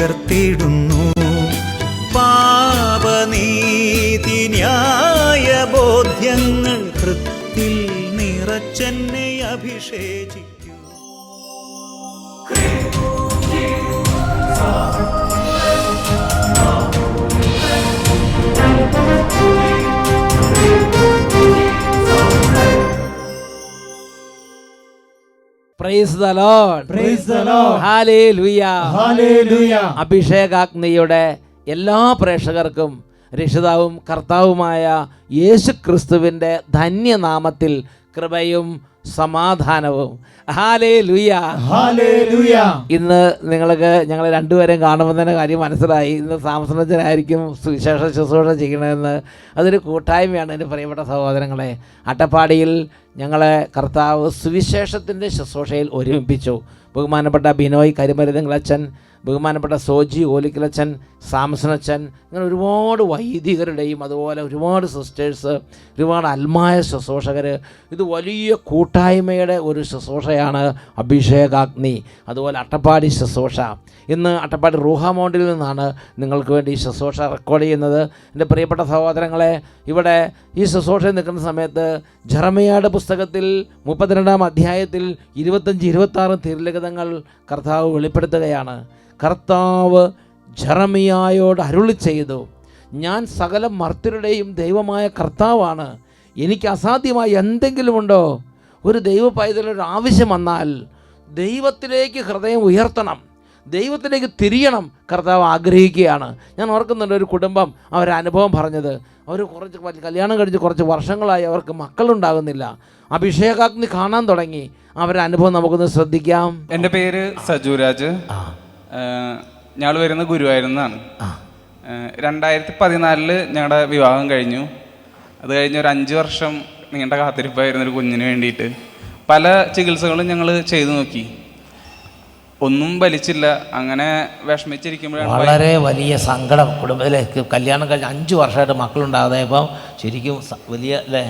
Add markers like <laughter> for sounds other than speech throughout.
ശക്തിയെ അഭിഷേകാഗ്നിയുടെ എല്ലാ പ്രേക്ഷകർക്കും രക്ഷിതാവും കർത്താവുമായ യേശു ക്രിസ്തുവിന്റെ ധന്യനാമത്തിൽ കൃപയും സമാധാനവും. ഹാലേ ലുയ Hallelujah. ഇന്ന് നിങ്ങൾക്ക് ഞങ്ങൾ രണ്ടുപേരെയും കാണുമ്പോൾ തന്നെ കാര്യം മനസ്സിലായി. ഇന്ന് സാംസനത്തിനായിരിക്കും സുവിശേഷ ശുശ്രൂഷ ചെയ്യണമെന്ന് അതൊരു കൂട്ടായ്മയാണ് എന്റെ പ്രിയപ്പെട്ട സഹോദരങ്ങളെ. അട്ടപ്പാടിയിൽ ഞങ്ങളെ കർത്താവ് സുവിശേഷത്തിന്റെ ശുശ്രൂഷയിൽ ഒരുമിപ്പിച്ചു. ബഹുമാനപ്പെട്ട ബിനോയ് കരിമരുതങ്ങളച്ചൻ ബഹുമാനപ്പെട്ട സോജി ഓലിക്കലച്ചൻ സാംസണച്ചൻ അങ്ങനെ ഒരുപാട് വൈദികരുടെയും അതുപോലെ ഒരുപാട് സിസ്റ്റേഴ്സ് ഒരുപാട് അൽമായ ശുശ്രൂഷകർ ഇത് വലിയ കൂട്ടായ്മയുടെ ഒരു ശുശ്രൂഷയാണ് അഭിഷേകാഗ്നി അതുപോലെ അട്ടപ്പാടി ശുശ്രൂഷ. ഇന്ന് അട്ടപ്പാടി റൂഹ മൗണ്ടിൽ നിന്നാണ് നിങ്ങൾക്ക് വേണ്ടി ഈ ശുശ്രൂഷ റെക്കോർഡ് ചെയ്യുന്നത്. എന്റെ പ്രിയപ്പെട്ട സഹോദരങ്ങളെ ഇവിടെ ഈ ശുശ്രൂഷയിൽ നിൽക്കുന്ന സമയത്ത് ജറമയാട് പുസ്തകത്തിൽ മുപ്പത്തിരണ്ടാം അധ്യായത്തിൽ ഇരുപത്തഞ്ച് ഇരുപത്താറ് തിരുലിഖിതങ്ങൾ കർത്താവ് വെളിപ്പെടുത്തുകയാണ്. കർത്താവ് ജറമിയായോട് അരുളി ചെയ്തു ഞാൻ സകല മർത്തരുടെയും ദൈവമായ കർത്താവാണ്. എനിക്ക് അസാധ്യമായി എന്തെങ്കിലുമുണ്ടോ ഒരു ദൈവ പൈതലൊരു ആവശ്യം വന്നാൽ ദൈവത്തിലേക്ക് ഹൃദയം ഉയർത്തണം. ദൈവത്തിലേക്ക് തിരിയണം. കർത്താവ് ആഗ്രഹിക്കുകയാണ്. ഞാൻ ഓർക്കുന്നുണ്ട് ഒരു കുടുംബം അവരുടെ അനുഭവം പറഞ്ഞത് അവർ കുറച്ച് കല്യാണം കഴിഞ്ഞ് കുറച്ച് വർഷങ്ങളായി അവർക്ക് മക്കളുണ്ടാകുന്നില്ല. അഭിഷേകാഗ്നി കാണാൻ തുടങ്ങി. അവരുടെ അനുഭവം നമുക്കൊന്ന് ശ്രദ്ധിക്കാം. എന്റെ പേര് സജുരാജ്. ഞങ്ങൾ വരുന്ന ഗുരുവായൂരിൽ രണ്ടായിരത്തി പതിനാലിൽ ഞങ്ങളുടെ വിവാഹം കഴിഞ്ഞു. അത് കഴിഞ്ഞ് ഒരു അഞ്ച് വർഷം നീണ്ട കാത്തിരിപ്പായിരുന്നു ഒരു കുഞ്ഞിന് വേണ്ടിയിട്ട്. പല ചികിത്സകളും ഞങ്ങൾ ചെയ്തു നോക്കി. ഒന്നും ഫലിച്ചില്ല. അങ്ങനെ വിഷമിച്ചിരിക്കുമ്പോഴാണ് വളരെ വലിയ സങ്കടം കുടുംബത്തിലേക്ക് കല്യാണം കഴിഞ്ഞ അഞ്ച് വർഷമായിട്ട് മക്കളുണ്ടാകാതെ ഇപ്പം ശരിക്കും വലിയ അല്ലേ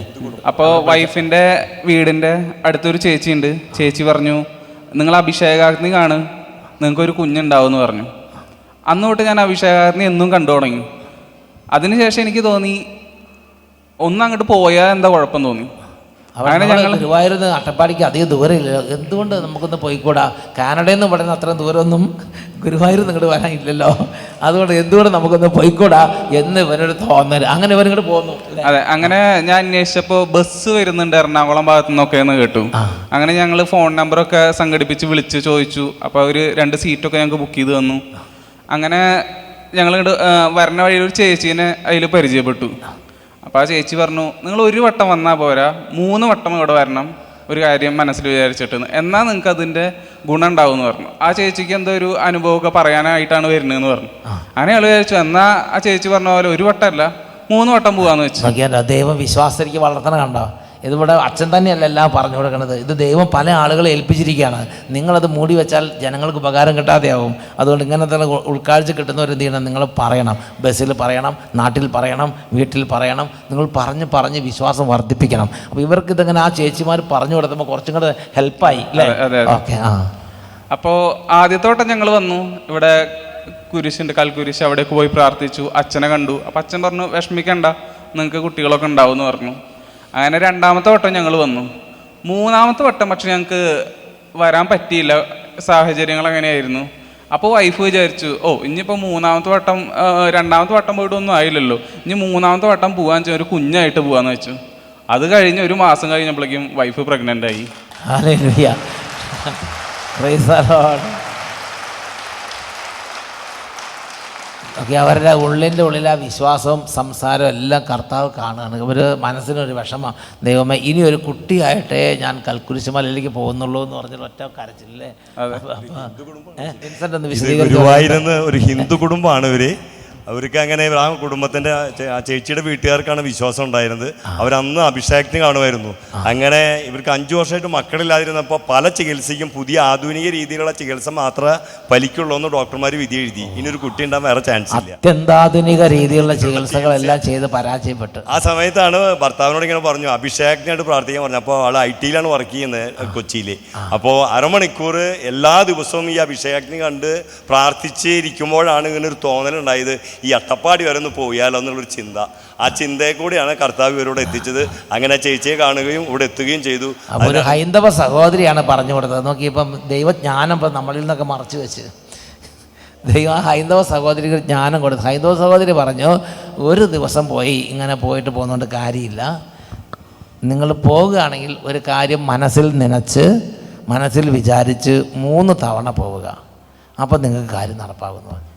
അപ്പോൾ വൈഫിന്റെ വീടിന്റെ അടുത്തൊരു ചേച്ചിയുണ്ട്. ചേച്ചി പറഞ്ഞു നിങ്ങൾ അഭിഷേകാഗ്നി കാണ്. നിങ്ങൾക്കൊരു കുഞ്ഞുണ്ടാവും എന്ന് പറഞ്ഞു. അന്ന് തൊട്ട് ഞാൻ അഭിഷേകാരനെ എന്നും കണ്ടു തുടങ്ങി. അതിനുശേഷം എനിക്ക് തോന്നി ഒന്ന് അങ്ങോട്ട് പോയാൽ എന്താ കുഴപ്പം തോന്നി. ഗുരുവായൂരിൽ നിന്ന് അട്ടപ്പാടിക്ക് അധികം ദൂരമില്ല. എന്തുകൊണ്ട് നമുക്കൊന്ന് പോയിക്കൂടാ? കാനഡയിൽ നിന്ന് പറയുന്ന അത്രയും ദൂരമൊന്നും ഗുരുവായൂർ ഇങ്ങോട്ട് വരാനില്ലല്ലോ. അതുകൊണ്ട് എന്തുകൊണ്ട് നമുക്കൊന്ന് പോയിക്കൂടാ എന്ന് ഇവരോട് തോന്നൽ അങ്ങനെ ഇവരിങ്ങോട്ട് പോന്നു അതെ അങ്ങനെ ഞാൻ അന്വേഷിച്ചപ്പോൾ ബസ് വരുന്നുണ്ട് എറണാകുളം ഭാഗത്തു നിന്നൊക്കെ എന്ന് കേട്ടു. അങ്ങനെ ഞങ്ങൾ ഫോൺ നമ്പറൊക്കെ സംഘടിപ്പിച്ച് വിളിച്ച് ചോദിച്ചു. അപ്പോൾ അവർ രണ്ട് സീറ്റൊക്കെ ഞങ്ങൾക്ക് ബുക്ക് ചെയ്ത് തന്നു. അങ്ങനെ ഞങ്ങൾ ഇങ്ങോട്ട് വരണ വഴി ഒരു ചേച്ചീനെ അതിൽ പരിചയപ്പെട്ടു. അപ്പോൾ ആ ചേച്ചി പറഞ്ഞു നിങ്ങൾ ഒരു വട്ടം വന്നാൽ പോരാ മൂന്ന് വട്ടം ഇവിടെ വരണം ഒരു കാര്യം മനസ്സിൽ വിചാരിച്ചിട്ട് എന്നാൽ നിങ്ങൾക്ക് അതിന്റെ ഗുണം ഉണ്ടാവും എന്ന് പറഞ്ഞു. ആ ചേച്ചിക്ക് എന്തോ ഒരു അനുഭവമൊക്കെ പറയാനായിട്ടാണ് വരുന്നതെന്ന് പറഞ്ഞു. അങ്ങനെ ആൾ വിചാരിച്ചു എന്നാൽ ആ ചേച്ചി പറഞ്ഞ പോലെ ഒരു വട്ടമല്ല മൂന്ന് വട്ടം പോകാന്ന് വെച്ചു. ദൈവം വിശ്വാസത്തിലേക്ക് വളർത്തണം കണ്ടോ? ഇതിവിടെ അച്ഛൻ തന്നെയല്ല എല്ലാം പറഞ്ഞു കൊടുക്കുന്നത് ഇത് ദൈവം പല ആളുകളെ ഏൽപ്പിച്ചിരിക്കുകയാണ്. നിങ്ങളത് മൂടി വെച്ചാൽ ജനങ്ങൾക്ക് ഉപകാരം കിട്ടാതെയാവും. അതുകൊണ്ട് ഇങ്ങനത്തെ ഉൾക്കാഴ്ച കിട്ടുന്നവർ എന്ത് ചെയ്യണം നിങ്ങൾ പറയണം. ബസ്സിൽ പറയണം നാട്ടിൽ പറയണം വീട്ടിൽ പറയണം. നിങ്ങൾ പറഞ്ഞ് പറഞ്ഞ് വിശ്വാസം വർദ്ധിപ്പിക്കണം. അപ്പോൾ ഇവർക്ക് ഇതിങ്ങനെ ആ ചേച്ചിമാർ പറഞ്ഞു കൊടുത്തപ്പോൾ കുറച്ചും കൂടെ ഹെൽപ്പായി അല്ലേ. ഓക്കെ ആ. അപ്പോൾ ആദ്യത്തോട്ടം ഞങ്ങൾ വന്നു. ഇവിടെ കുരിശുണ്ട് കൽക്കുരിശ് അവിടേക്ക് പോയി പ്രാർത്ഥിച്ചു. അച്ഛനെ കണ്ടു. അപ്പം അച്ഛൻ പറഞ്ഞു വിഷമിക്കണ്ട. നിങ്ങൾക്ക് കുട്ടികളൊക്കെ ഉണ്ടാവും എന്ന് പറഞ്ഞു. അങ്ങനെ രണ്ടാമത്തെ വട്ടം ഞങ്ങൾ വന്നു. മൂന്നാമത്തെ വട്ടം പക്ഷെ ഞങ്ങൾക്ക് വരാൻ പറ്റിയില്ല. സാഹചര്യങ്ങൾ അങ്ങനെയായിരുന്നു. അപ്പോൾ വൈഫ് വിചാരിച്ചു ഓ ഇനിയിപ്പോൾ മൂന്നാമത്തെ വട്ടം രണ്ടാമത്തെ വട്ടം പോയിട്ട് ഒന്നും ആയില്ലല്ലോ. ഇനി മൂന്നാമത്തെ വട്ടം പോകാൻ വെച്ചാൽ ഒരു കുഞ്ഞായിട്ട് പോകാന്ന് വെച്ചു. അത് കഴിഞ്ഞ് ഒരു മാസം കഴിഞ്ഞപ്പോഴേക്കും വൈഫ് പ്രഗ്നന്റ് ആയി. <laughs> ഓക്കെ അവരുടെ ഉള്ളിന്റെ ഉള്ളിൽ ആ വിശ്വാസവും സംസാരവും എല്ലാം കർത്താവ് കാണുകയാണ് ഇവർ മനസ്സിനൊരു വിഷമം. ദൈവമേ ഇനി ഒരു കുട്ടിയായിട്ടേ ഞാൻ കൽക്കുരിശുമലയിലേക്ക് പോകുന്നുള്ളൂ എന്ന് പറഞ്ഞൊരു ഒറ്റ കരച്ചില്ലേ വിൻസെന്റ് ഒന്ന് വിശദീകരിച്ചു ഒരു ഹിന്ദു കുടുംബമാണ് ഇവർ അവർക്ക് അങ്ങനെ ആ കുടുംബത്തിന്റെ ആ ചേച്ചിയുടെ വീട്ടുകാർക്കാണ് വിശ്വാസം ഉണ്ടായിരുന്നത്. അവരന്ന് അഭിഷേകത്തിന് കാണുമായിരുന്നു. അങ്ങനെ ഇവർക്ക് അഞ്ചു വർഷമായിട്ട് മക്കളില്ലാതിരുന്നപ്പോൾ പല ചികിത്സയ്ക്കും പുതിയ ആധുനിക രീതിയിലുള്ള ചികിത്സ മാത്രമേ ഫലിക്കുള്ളൂ എന്ന് ഡോക്ടർമാർ വിധി എഴുതി. ഇനി ഒരു കുട്ടി ഉണ്ടാകാൻ വേറെ ചാൻസ് ഇല്ല. അത്യന്താധുനിക രീതിയിലുള്ള ചികിത്സകളെല്ലാം ചെയ്ത് പരാജയപ്പെട്ടു. ആ സമയത്താണ് ഭർത്താവിനോട് ഇങ്ങനെ പറഞ്ഞു അഭിഷേകത്തിനായിട്ട് പ്രാർത്ഥിക്കാൻ പറഞ്ഞു. അപ്പോൾ ആൾ ഐ ടിയിലാണ് വർക്ക് ചെയ്യുന്നത് കൊച്ചിയിൽ അപ്പോൾ അരമണിക്കൂർ എല്ലാ ദിവസവും ഈ അഭിഷേകത്തിന് കണ്ട് പ്രാർത്ഥിച്ചിരിക്കുമ്പോഴാണ് ഇങ്ങനെ ഒരു തോന്നലുണ്ടായത്. ഈ അട്ടപ്പാടി വരെ ഒന്ന് പോയാലോ എന്നുള്ളൊരു ചിന്ത. ആ ചിന്തയെ കൂടിയാണ് കർത്താവ് ഇവരോട് എത്തിച്ചത്. അങ്ങനെ ചേച്ചിയെ കാണുകയും ഇവിടെ എത്തുകയും ചെയ്തു. ഒരു ഹൈന്ദവ സഹോദരിയാണ് പറഞ്ഞു കൊടുത്തത്. നോക്കിയപ്പം ദൈവജ്ഞാനം ഇപ്പം നമ്മളിൽ നിന്നൊക്കെ മറച്ചു വെച്ച്. ദൈവം ആ ഹൈന്ദവ സഹോദരിക്ക് ജ്ഞാനം കൊടുത്തു. ഹൈന്ദവ സഹോദരി പറഞ്ഞു ഒരു ദിവസം പോയി ഇങ്ങനെ പോയിട്ട് പോകുന്നതുകൊണ്ട് കാര്യമില്ല. നിങ്ങൾ പോവുകയാണെങ്കിൽ ഒരു കാര്യം മനസ്സിൽ നനച്ച് മനസ്സിൽ വിചാരിച്ച് മൂന്ന് തവണ പോവുക. അപ്പോൾ നിങ്ങൾക്ക് കാര്യം നടപ്പാകുന്നു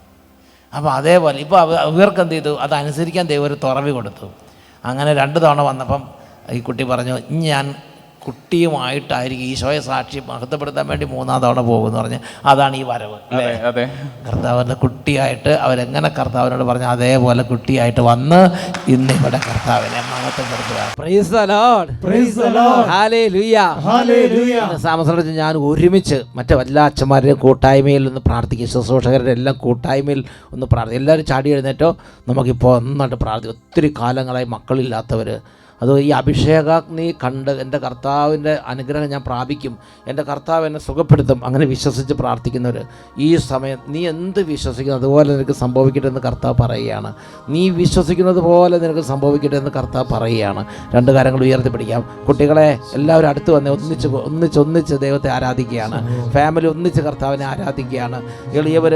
അപ്പോൾ അതേപോലെ ഇപ്പോൾ ഇവർക്ക് എന്ത് ചെയ്തു? അതനുസരിക്കാൻ ദൈവം ഒരു തുറവി കൊടുത്തു. അങ്ങനെ രണ്ട് തവണ വന്നപ്പം ഈ കുട്ടി പറഞ്ഞു "ഇനി ഞാൻ കുട്ടിയുമായിട്ടായിരിക്കും ഈശോയെ സാക്ഷി മഹത്വപ്പെടുത്താൻ വേണ്ടി മൂന്നാം തവണ പോകുമെന്ന് പറഞ്ഞ് അതാണ് ഈ വരവ് അതെ അതെ കർത്താവിന്റെ കുട്ടിയായിട്ട് അവരെങ്ങനെ കർത്താവിനോട് പറഞ്ഞു അതേപോലെ കുട്ടിയായിട്ട് വന്ന് ഇന്ന് ഇവിടെ കർത്താവിനെ മഹത്വപ്പെടുത്തുക Praise the Lord. Praise the Lord. Hallelujah. Hallelujah. ഇന്ന് താമസം ഞാൻ ഒരുമിച്ച് മറ്റു എല്ലാ അച്ഛന്മാരുടെയും കൂട്ടായ്മയിൽ ഒന്ന് പ്രാർത്ഥിക്കും ശുശ്രൂഷകരുടെ എല്ലാം കൂട്ടായ്മയിൽ ഒന്ന് പ്രാർത്ഥിക്കും എല്ലാവരും ചാടി എഴുന്നേറ്റോ നമുക്കിപ്പോൾ ഒന്നായിട്ട് പ്രാർത്ഥിക്കും ഒത്തിരി കാലങ്ങളായി മക്കളില്ലാത്തവർ അത് ഈ അഭിഷേകാഗ്നി കണ്ട് എന്റെ കർത്താവിന്റെ അനുഗ്രഹം ഞാൻ പ്രാപിക്കും എന്റെ കർത്താവ് എന്നെ സുഖപ്പെടുത്തും അങ്ങനെ വിശ്വസിച്ച് പ്രാർത്ഥിക്കുന്നവർ ഈ സമയം നീ എന്ത് വിശ്വസിക്കുന്നു അതുപോലെ നിനക്ക് സംഭവിക്കട്ടെ എന്ന് കർത്താവ് പറയുകയാണ്. നീ വിശ്വസിക്കുന്നത് പോലെ നിനക്ക് സംഭവിക്കട്ടെ എന്ന് കർത്താവ് പറയുകയാണ്. രണ്ട് കാര്യങ്ങൾ ഉയർത്തിപ്പിടിക്കാം കുട്ടികളെ എല്ലാവരും അടുത്ത് വന്ന് ഒന്നിച്ച് ഒന്നിച്ച് ഒന്നിച്ച് ദൈവത്തെ ആരാധിക്കുകയാണ്. ഫാമിലി ഒന്നിച്ച് കർത്താവിനെ ആരാധിക്കുകയാണ്. എളിയവർ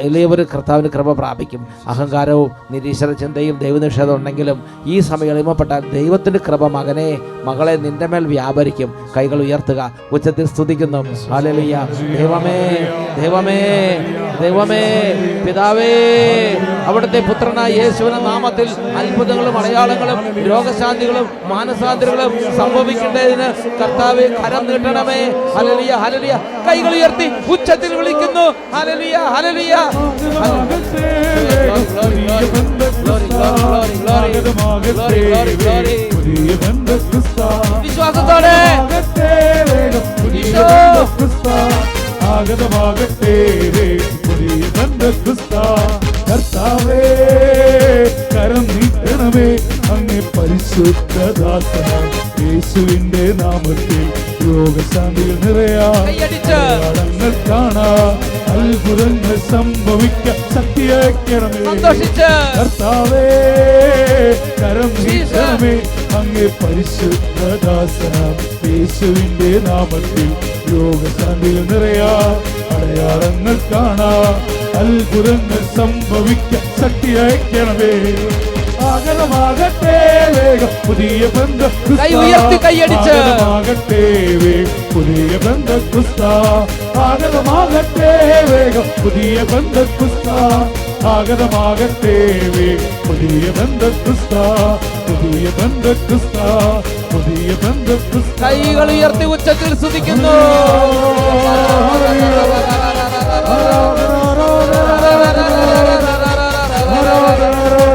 എളിയവർ കർത്താവിന് കൃപ പ്രാപിക്കും. അഹങ്കാരവും നിരീശ്വര ചിന്തയും ദൈവനിഷേധം ഉണ്ടെങ്കിലും ഈ സമയം എളിമപ്പെട്ടാൽ ദൈവത്തിന്റെ കൃപ മകനെ മകളെ നിന്റെ മേൽ വ്യാപരിക്കും. കൈകൾ ഉയർത്തുക ഉച്ചത്തിൽ സ്തുതിക്കുന്നു. ഹാലലിയ ദൈവമേ ദൈവമേ ദൈവമേ പിതാവേ അവിടുത്തെ പുത്രനായ യേശുവിന്റെ നാമത്തിൽ അത്ഭുതങ്ങളും അടയാളങ്ങളും രോഗശാന്തികളും മാനസാന്തരങ്ങളും സംഭവിക്കേണ്ടതിന് കർത്താവ് കരം നീട്ടണമേ. ഹലലിയ ഹലലിയ കൈകൾ ഉയർത്തി ഉച്ചത്തിൽ വിളിക്കുന്നു. ഹലലിയ ഹലലിയ വിശ്വാസത്തോടെ. ഈശോ. ആഗതമാകട്ടെ പുതിയ കർത്താവേ കരം നീട്ടണമേ. അങ്ങേ പരിശുദ്ധദാസന. യേശുവിന്റെ നാമത്തിൽ രോഗശാന്തിയിൽ നിറയാ. കാണാം. അത്ഭുതങ്ങൾ സംഭവിക്ക ശക്തിയാക്കണമേ സന്തോഷിച്ച്. കർത്താവേ കരം നീട്ടണമേ. അങ്ങേ പരിശുദ്ധദാസന യേശുവിന്റെ നാമത്തിൽ യോഗശാന്തിയിൽ നിറയാ അടയാളങ്ങൾ കാണാ. അത്ഭുതങ്ങൾ സംഭവിക്ക ശക്തി അയക്കണമേ ആകലമാകട്ടെ വേഗം. പുതിയ ബന്ധ കൈ ഉയർത്തി കൈയടിച്ച്. ആകലമാകട്ടെ വേഗം. പുതിയ ബന്ധ ക്രിസ്ത. ആകലമാകട്ടെ വേഗം. പുതിയ ബന്ധ ക്രിസ്ത. ആഗതമാകട്ടെ വേഗം. പുതിയ ബന്ധ ക്രിസ്ത. പുതിയ ബന്ധ ക്രിസ്ത. പുതിയ ബന്ധ ക്രിസ്ത. കൈകൾ ഉയർത്തി ഉച്ചത്തിൽ സ്തുതിക്കുന്നു.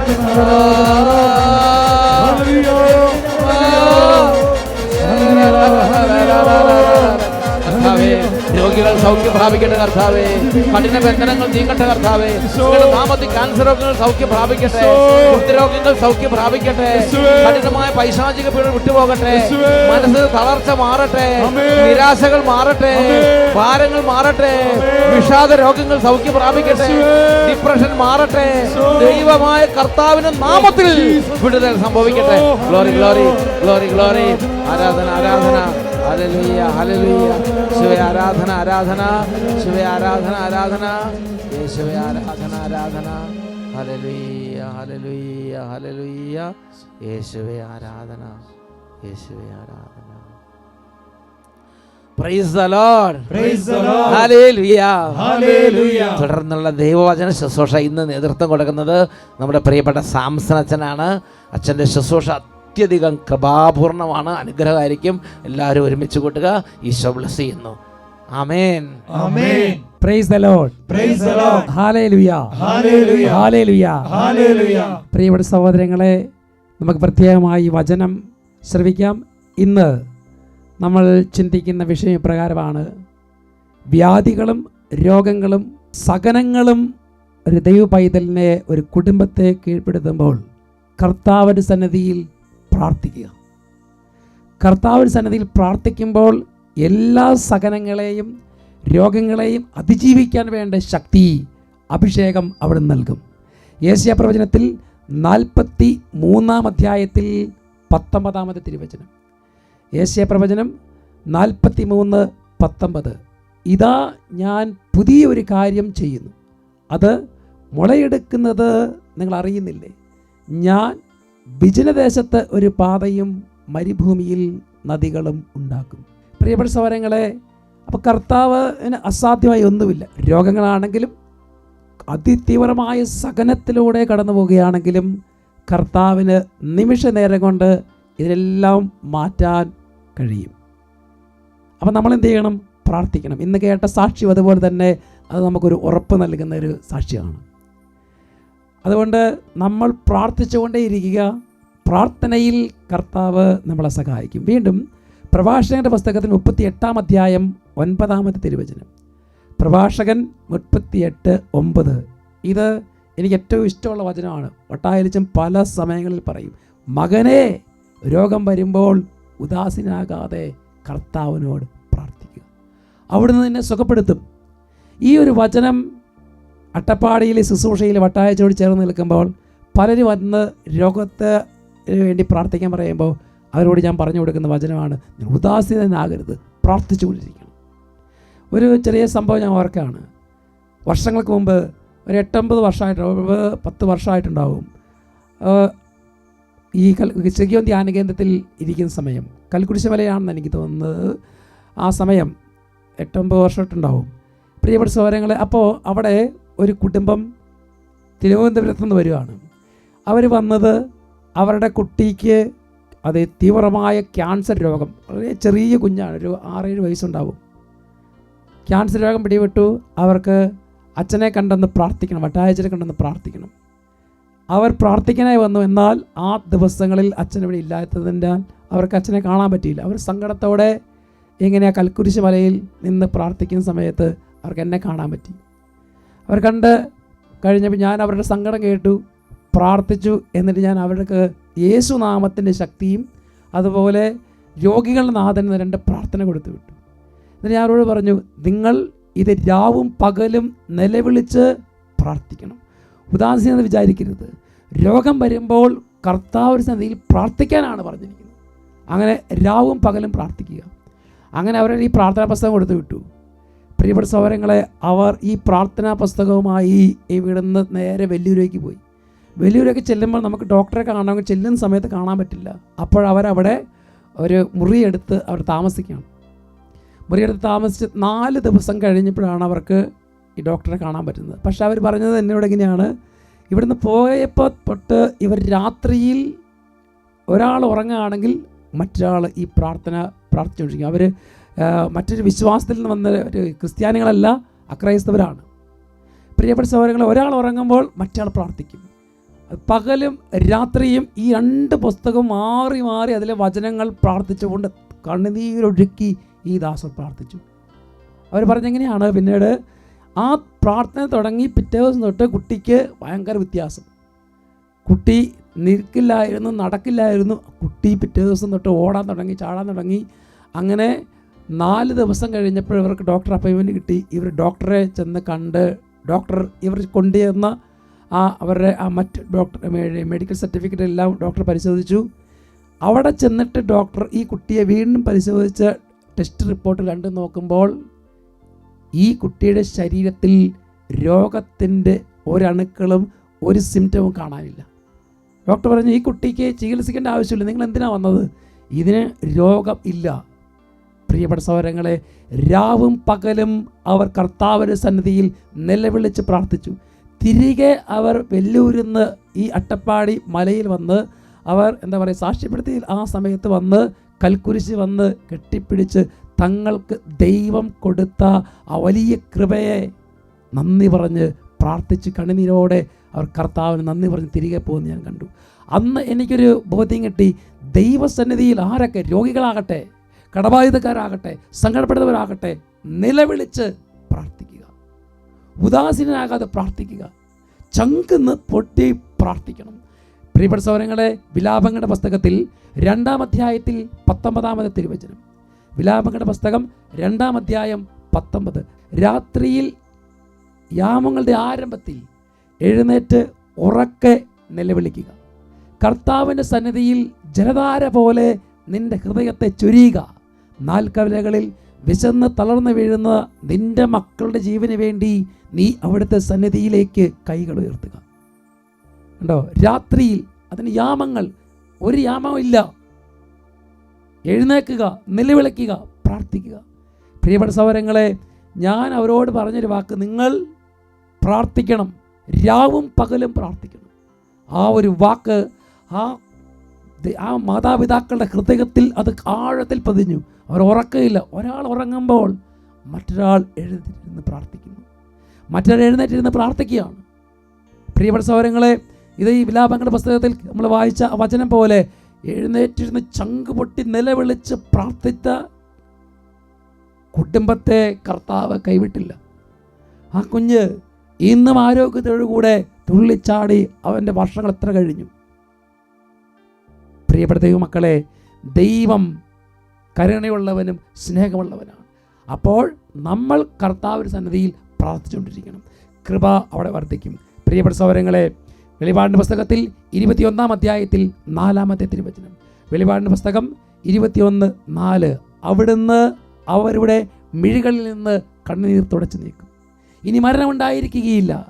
കർത്താവേ, രോഗികൾ സൗഖ്യം പ്രാപിക്കട്ടെ കർത്താവേ. കഠിന ബന്ധനങ്ങൾ നീങ്ങട്ടെ കർത്താവേ. നാമത്തിൽ ക്യാൻസർ രോഗങ്ങൾ സൗഖ്യം പ്രാപിക്കട്ടെ. ഹൃദ്രോഗങ്ങൾ സൗഖ്യം പ്രാപിക്കട്ടെ. കഠിനമായ പൈശാചിക പീഡ വിട്ടുപോകട്ടെ. മനസ്സ് തളർച്ച മാറട്ടെ. നിരാശകൾ മാറട്ടെ. ഭാരങ്ങൾ മാറട്ടെ. വിഷാദ രോഗങ്ങൾ സൗഖ്യം പ്രാപിക്കട്ടെ. ഡിപ്രഷൻ മാറട്ടെ. ദൈവമായ കർത്താവിന്റെ നാമത്തിൽ വിടുതൽ സംഭവിക്കട്ടെ. ഗ്ലോറി ഗ്ലോറി ഗ്ലോറി ഗ്ലോറി ആരാധന ആരാധന. ഹല്ലേലൂയ ഹല്ലേലൂയ യേശുവേ ആരാധന ആരാധന ശിവ ആരാധന ആരാധന യേശുവേ ആരാധന ആരാധന ഹല്ലേലൂയ ഹല്ലേലൂയ ഹല്ലേലൂയ യേശുവേ ആരാധന യേശുവേ ആരാധന. തുടർന്നുള്ള ദൈവവചന ശുശ്രൂഷ ഇന്ന് നേതൃത്വം കൊടുക്കുന്നത് നമ്മുടെ പ്രിയപ്പെട്ട സാംസൺ അച്ഛനാണ്. അച്ഛന്റെ ശുശ്രൂഷ അത്യധികം കൃപാപൂർണമാണ്. അനുഗ്രഹമായിരിക്കും. എല്ലാവരും ഒരുമിച്ച് കൂട്ടുക. ഈശോ ബ്ലസ് ചെയ്യുന്നു ആമേൻ. ആമേൻ. Praise the lord praise the lord hallelujah hallelujah hallelujah hallelujah പ്രിയപ്പെട്ട സഹോദരങ്ങളെ നമുക്ക് പ്രത്യേകമായി വചനം ശ്രവിക്കാം. ഇന്ന് നമ്മൾ ചിന്തിക്കുന്ന വിഷയം പ്രകാരമാണ് വ്യാധികളും രോഗങ്ങളും സകനങ്ങളും ഒരു ദൈവ പൈതലിനെ ഒരു കുടുംബത്തെ കീഴ്പ്പെടുത്തുമ്പോൾ കർത്താവിന്റെ സന്നിധിയിൽ പ്രാർത്ഥിക്കുക. കർത്താവിന്റെ സന്നദ്ധിയിൽ പ്രാർത്ഥിക്കുമ്പോൾ എല്ലാ സഹനങ്ങളെയും രോഗങ്ങളെയും അതിജീവിക്കാൻ വേണ്ട ശക്തി അഭിഷേകം അവിടെ നൽകും. ഏഷ്യ പ്രവചനത്തിൽ നാൽപ്പത്തി മൂന്നാം അധ്യായത്തിൽ പത്തൊമ്പതാമത് തിരുവചനം. ഏഷ്യ പ്രവചനം നാൽപ്പത്തി മൂന്ന് പത്തൊമ്പത്. ഇതാ ഞാൻ പുതിയൊരു കാര്യം ചെയ്യുന്നു. അത് മുളയെടുക്കുന്നത് നിങ്ങൾ അറിയുന്നില്ലേ? ഞാൻ വിജനദേശത്ത് ഒരു പാതയും മരുഭൂമിയിൽ നദികളും ഉണ്ടാക്കും. പ്രിയപ്പെട്ട സഹോദരങ്ങളെ അപ്പോൾ കർത്താവിന് അസാധ്യമായി ഒന്നുമില്ല. രോഗങ്ങളാണെങ്കിലും അതിതീവ്രമായ സകനത്തിലൂടെ കടന്നു പോവുകയാണെങ്കിലും കർത്താവിന് നിമിഷ നേരം കൊണ്ട് ഇതിനെല്ലാം മാറ്റാൻ കഴിയും. അപ്പം നമ്മൾ എന്ത് ചെയ്യണം? പ്രാർത്ഥിക്കണം. ഇന്ന് കേട്ട സാക്ഷ്യം അതുപോലെ തന്നെ അത് നമുക്കൊരു ഉറപ്പ് നൽകുന്ന ഒരു സാക്ഷ്യമാണ് അതുകൊണ്ട് നമ്മൾ പ്രാർത്ഥിച്ചുകൊണ്ടേയിരിക്കുക. പ്രാർത്ഥനയിൽ കർത്താവ് നമ്മളെ സഹായിക്കും. വീണ്ടും പ്രഭാഷകന്റെ പുസ്തകത്തിൽ മുപ്പത്തി എട്ടാം അധ്യായം ഒൻപതാമത്തെ തിരുവചനം. പ്രഭാഷകൻ മുപ്പത്തിയെട്ട് ഒമ്പത്. ഇത് എനിക്ക് ഏറ്റവും ഇഷ്ടമുള്ള വചനമാണ്. ഒട്ടായാലും പല സമയങ്ങളിൽ പറയും മകനെ രോഗം വരുമ്പോൾ ഉദാസീനാകാതെ കർത്താവിനോട് പ്രാർത്ഥിക്കുക. അവിടുന്ന് നിന്നെ സുഖപ്പെടുത്തും. ഈ ഒരു വചനം അട്ടപ്പാടിയിലെ ശുശ്രൂഷയിൽ വട്ടായച്ചോട് ചേർന്ന് നിൽക്കുമ്പോൾ പലരും വന്ന് രോഗത്തെ വേണ്ടി പ്രാർത്ഥിക്കാൻ പറയുമ്പോൾ അവരോട് ഞാൻ പറഞ്ഞു കൊടുക്കുന്ന വചനമാണ് ഉദാസീനനാകരുത് പ്രാർത്ഥിച്ചുകൊണ്ടിരിക്കണം. ഒരു ചെറിയ സംഭവം ഞാൻ ഓർക്കാണ് വർഷങ്ങൾക്ക് മുമ്പ് ഒരു എട്ടൊമ്പത് വർഷമായിട്ട് പത്ത് വർഷമായിട്ടുണ്ടാവും. ഈ കൽ ചെകിയോൻ ധ്യാന കേന്ദ്രത്തിൽ ഇരിക്കുന്ന സമയം കൽക്കുരിശ് മലയാണെന്ന് എനിക്ക് തോന്നുന്നത് ആ സമയം എട്ടൊമ്പത് വർഷമായിട്ടുണ്ടാവും. പ്രിയപ്പെട്ട സഹോദരങ്ങളെ അപ്പോൾ അവിടെ ഒരു കുടുംബം തിരുവനന്തപുരത്ത് നിന്ന് വരുവാണ്. അവർ വന്നത് അവരുടെ കുട്ടിക്ക് അത് തീവ്രമായ ക്യാൻസർ രോഗം. വളരെ ചെറിയ കുഞ്ഞാണ് ഒരു ആറേഴ് വയസ്സുണ്ടാവും. ക്യാൻസർ രോഗം പിടിപെട്ടു. അവർക്ക് അച്ഛനെ കണ്ടെന്ന് പ്രാർത്ഥിക്കണം വട്ടായച്ചനെ കണ്ടെന്ന് പ്രാർത്ഥിക്കണം. അവർ പ്രാർത്ഥിക്കാനായി വന്നു. എന്നാൽ ആ ദിവസങ്ങളിൽ അച്ഛൻ ഇവിടെ അവർക്ക് അച്ഛനെ കാണാൻ പറ്റിയില്ല. അവർ സങ്കടത്തോടെ ഇങ്ങനെ കൽക്കുരിശ് മലയിൽ നിന്ന് പ്രാർത്ഥിക്കുന്ന സമയത്ത് അവർക്ക് എന്നെ കാണാൻ പറ്റി. അവർ കണ്ട് കഴിഞ്ഞപ്പോൾ ഞാൻ അവരുടെ സങ്കടം കേട്ടു പ്രാർത്ഥിച്ചു എന്നിട്ട് ഞാൻ അവർക്ക് യേശുനാമത്തിന്റെ ശക്തിയും അതുപോലെ രോഗികളുടെ നാഥൻ രണ്ട് പ്രാർത്ഥന കൊടുത്തു വിട്ടു. എന്നിട്ട് ഞാൻ അവരോട് പറഞ്ഞു നിങ്ങൾ ഇത് രാവും പകലും നിലവിളിച്ച് പ്രാർത്ഥിക്കണം. ഉദാസീനത വിചാരിക്കരുത്. രോഗം വരുമ്പോൾ കർത്താവ് സന്ധിയിൽ പ്രാർത്ഥിക്കാനാണ് പറഞ്ഞിരിക്കുന്നത്. അങ്ങനെ രാവും പകലും പ്രാർത്ഥിക്കുക. അങ്ങനെ അവരുടെ ഈ പ്രാർത്ഥനാ പുസ്തകം കൊടുത്തു വിട്ടു. പ്രിയപ്പെട്ട സൗരങ്ങളെ അവർ ഈ പ്രാർത്ഥനാ പുസ്തകവുമായി ഇവിടുന്ന് നേരെ വെല്ലൂരേക്ക് പോയി. വെല്ലൂരേക്ക് ചെല്ലുമ്പോൾ നമുക്ക് ഡോക്ടറെ കാണണമെങ്കിൽ ചെല്ലുന്ന സമയത്ത് കാണാൻ പറ്റില്ല. അപ്പോഴവരവിടെ ഒരു മുറിയെടുത്ത് അവർ താമസിക്കണം മുറിയെടുത്ത് താമസിച്ച് നാല് ദിവസം കഴിഞ്ഞപ്പോഴാണ് അവർക്ക് ഈ ഡോക്ടറെ കാണാൻ പറ്റുന്നത്. പക്ഷേ അവർ പറഞ്ഞത് എന്നോട് എങ്ങനെയാണ് ഇവിടുന്ന് പോയപ്പോൾ തൊട്ട് ഇവർ രാത്രിയിൽ ഒരാൾ ഉറങ്ങുകയാണെങ്കിൽ മറ്റൊരാൾ ഈ പ്രാർത്ഥന പ്രാർത്ഥിച്ചുകൊണ്ടിരിക്കും. അവർ മറ്റൊരു വിശ്വാസത്തിൽ നിന്ന് വന്ന ഒരു ക്രിസ്ത്യാനികളല്ല അക്രൈസ്തവരാണ്. പ്രിയപ്പെട്ട സഹോദരങ്ങളെ ഒരാൾ ഉറങ്ങുമ്പോൾ മറ്റയാൾ പ്രാർത്ഥിക്കും. പകലും രാത്രിയും ഈ രണ്ട് പുസ്തകം മാറി മാറി അതിലെ വചനങ്ങൾ പ്രാർത്ഥിച്ചുകൊണ്ട് കണ്ണുനീരൊഴുക്കി ഈ ദാസൻ പ്രാർത്ഥിച്ചു. അവർ പറഞ്ഞെങ്ങനെയാണ്? പിന്നീട് ആ പ്രാർത്ഥന തുടങ്ങി പിറ്റേ ദിവസം തൊട്ട് കുട്ടിക്ക് ഭയങ്കര വ്യത്യാസം. കുട്ടി നിൽക്കില്ലായിരുന്നു നടക്കില്ലായിരുന്നു. കുട്ടി പിറ്റേ ദിവസം തൊട്ട് ഓടാൻ തുടങ്ങി ചാടാൻ തുടങ്ങി. അങ്ങനെ നാല് ദിവസം കഴിഞ്ഞപ്പോൾ ഇവർക്ക് ഡോക്ടർ അപ്പോയിൻമെന്റ് കിട്ടി. ഇവർ ഡോക്ടറെ ചെന്ന് കണ്ട് ഡോക്ടർ ഇവർ കൊണ്ടുചെന്ന ആ അവരുടെ ആ മറ്റ് ഡോക്ടർ മെഡിക്കൽ സർട്ടിഫിക്കറ്റ് എല്ലാം ഡോക്ടർ പരിശോധിച്ചു. അവിടെ ചെന്നിട്ട് ഡോക്ടർ ഈ കുട്ടിയെ വീണ്ടും പരിശോധിച്ച ടെസ്റ്റ് റിപ്പോർട്ട് കണ്ടു നോക്കുമ്പോൾ ഈ കുട്ടിയുടെ ശരീരത്തിൽ രോഗത്തിന്റെ ഒരണുക്കളും ഒരു സിംറ്റവും കാണാനില്ല. ഡോക്ടർ പറഞ്ഞു ഈ കുട്ടിക്ക് ചികിത്സിക്കേണ്ട ആവശ്യമില്ല. നിങ്ങൾ എന്തിനാണ് വന്നത്? ഇതിന് രോഗം ഇല്ല. പ്രിയപ്പെട്ട സൗരങ്ങളെ രാവും പകലും അവർ കർത്താവിന്റെ സന്നിധിയിൽ നിലവിളിച്ച് പ്രാർത്ഥിച്ചു. തിരികെ അവർ വെല്ലൂരിന്ന് ഈ അട്ടപ്പാടി മലയിൽ വന്ന് അവർ എന്താ പറയുക സാക്ഷ്യപ്പെടുത്തി ആ സമയത്ത് വന്ന് കൽക്കുരിശ് വന്ന് കെട്ടിപ്പിടിച്ച് തങ്ങൾക്ക് ദൈവം കൊടുത്ത ആ വലിയ കൃപയെ നന്ദി പറഞ്ഞ് പ്രാർത്ഥിച്ച് കണ്ണുനീരോടെ അവർ കർത്താവിന് നന്ദി പറഞ്ഞ് തിരികെ പോകുന്നത് ഞാൻ കണ്ടു. അന്ന് എനിക്കൊരു ബോധ്യം കിട്ടി ദൈവസന്നിധിയിൽ ആരൊക്കെ രോഗികളാകട്ടെ കടബാധിതക്കാരാകട്ടെ സങ്കടപ്പെടുന്നവരാകട്ടെ നിലവിളിച്ച് പ്രാർത്ഥിക്കുക. ഉദാസീനനാകാതെ പ്രാർത്ഥിക്കുക. ചങ്കെന്ന് പൊട്ടി പ്രാർത്ഥിക്കണം. പ്രിയപ്പെട്ട സൗരങ്ങളെ വിലാപങ്ങളുടെ പുസ്തകത്തിൽ രണ്ടാം അധ്യായത്തിൽ പത്തൊമ്പതാമത് തിരുവചനം. വിലാപങ്ങളുടെ പുസ്തകം രണ്ടാം അധ്യായം പത്തൊമ്പത്. രാത്രിയിൽ യാമങ്ങളുടെ ആരംഭത്തിൽ എഴുന്നേറ്റ് ഉറക്കെ നിലവിളിക്കുക. കർത്താവിന്റെ സന്നിധിയിൽ ജലധാര പോലെ നിന്റെ ഹൃദയത്തെ ചൊരിയുക. നാൽക്കവലകളിൽ വിശന്ന് തളർന്നു വീഴുന്ന നിന്റെ മക്കളുടെ ജീവന് വേണ്ടി നീ അവിടുത്തെ സന്നിധിയിലേക്ക് കൈകൾ ഉയർത്തുക. കണ്ടോ? രാത്രിയിൽ അതിന് യാമങ്ങൾ ഒരു യാമവും ഇല്ല. എഴുന്നേക്കുക നിലവിളിക്കുക പ്രാർത്ഥിക്കുക. പ്രിയപ്പെട്ട സൗരങ്ങളെ ഞാൻ അവരോട് പറഞ്ഞൊരു വാക്ക് നിങ്ങൾ പ്രാർത്ഥിക്കണം രാവും പകലും പ്രാർത്ഥിക്കണം. ആ ഒരു വാക്ക് ആ ആ മാതാപിതാക്കളുടെ ഹൃദയത്തിൽ അത് ആഴത്തിൽ പതിഞ്ഞു. അവർ ഉറക്കയില്ല. ഒരാൾ ഉറങ്ങുമ്പോൾ മറ്റൊരാൾ എഴുന്നേറ്റിരുന്ന് പ്രാർത്ഥിക്കുന്നു. മറ്റൊരാൾ എഴുന്നേറ്റിരുന്ന് പ്രാർത്ഥിക്കുകയാണ്. പ്രിയപ്പെട്ട സൗരങ്ങളെ ഇത് ഈ വിലാപങ്ങളുടെ പുസ്തകത്തിൽ നമ്മൾ വായിച്ച വചനം പോലെ എഴുന്നേറ്റിരുന്ന് ചങ്ക് പൊട്ടി നിലവിളിച്ച് പ്രാർത്ഥിച്ച കുടുംബത്തെ കർത്താവ് കൈവിട്ടില്ല. ആ കുഞ്ഞ് ഇന്നും ആരോഗ്യത്തോടുകൂടെ തുള്ളിച്ചാടി അവന്റെ വർഷങ്ങൾ എത്ര കഴിഞ്ഞു. പ്രിയപ്പെട്ട ദൈവമക്കളെ ദൈവം കരുണയുള്ളവനും സ്നേഹമുള്ളവനാണ്. അപ്പോൾ നമ്മൾ കർത്താവിന്റെ സന്നദ്ധിയിൽ പ്രാർത്ഥിച്ചുകൊണ്ടിരിക്കണം. കൃപ അവിടെ വർദ്ധിക്കും. പ്രിയപ്പെട്ട സൗരങ്ങളെ വെളിപാടിന്റെ പുസ്തകത്തിൽ ഇരുപത്തിയൊന്നാം അധ്യായത്തിൽ നാലാമത്തെ തിരുവചനം. വെളിപാടിന്റെ പുസ്തകം ഇരുപത്തിയൊന്ന് നാല്. അവിടുന്ന് അവരുടെ മിഴികളിൽ നിന്ന് കണ്ണുനീർ തുടച്ചു നീക്കും. ഇനി മരണമുണ്ടായിരിക്കുകയില്ല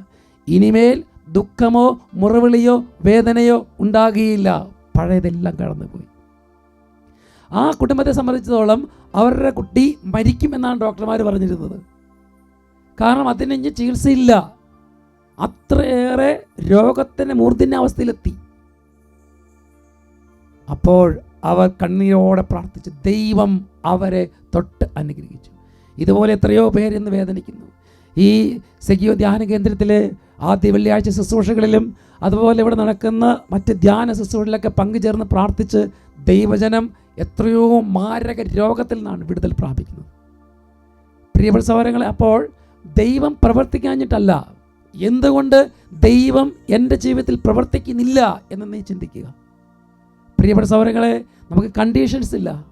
ഇനിമേൽ ദുഃഖമോ മുറവിളിയോ വേദനയോ ഉണ്ടാകുകയില്ല. പഴയതെല്ലാം കടന്നുപോയി. ആ കുടുംബത്തെ സംബന്ധിച്ചിടത്തോളം അവരുടെ കുട്ടി മരിക്കുമെന്നാണ് ഡോക്ടർമാർ പറഞ്ഞിരുന്നത്. കാരണം അതിന് ഇനി ചികിത്സയില്ല. അത്രയേറെ രോഗത്തിന്റെ മൂർധന്യ അവസ്ഥയിലെത്തി അപ്പോൾ അവർ കണ്ണീരോടെ പ്രാർത്ഥിച്ച്. ദൈവം അവരെ തൊട്ട് അനുഗ്രഹിച്ചു. ഇതുപോലെ എത്രയോ പേര് ഇന്ന് വേദനിക്കുന്നു. ഈ സഖിയോ ധ്യാന കേന്ദ്രത്തിലെ ആദ്യ വെള്ളിയാഴ്ച ശുശ്രൂഷകളിലും അതുപോലെ ഇവിടെ നടക്കുന്ന മറ്റ് ധ്യാന ശുശ്രൂഷകളിലൊക്കെ പങ്കുചേർന്ന് പ്രാർത്ഥിച്ച് ദൈവജനം എത്രയോ മാരക രോഗത്തിൽ നിന്നാണ് വിടുതൽ പ്രാപിക്കുന്നത്. പ്രിയപ്പെട്ട സഹോദരങ്ങളെ അപ്പോൾ ദൈവം പ്രവർത്തിക്കാഞ്ഞിട്ടല്ല. എന്തുകൊണ്ട് ദൈവം എന്റെ ജീവിതത്തിൽ പ്രവർത്തിക്കുന്നില്ല എന്ന് നീ ചിന്തിക്കുക? പ്രിയപ്പെട്ട സഹോദരങ്ങളെ നമുക്ക് കണ്ടീഷൻസ് ഇല്ല.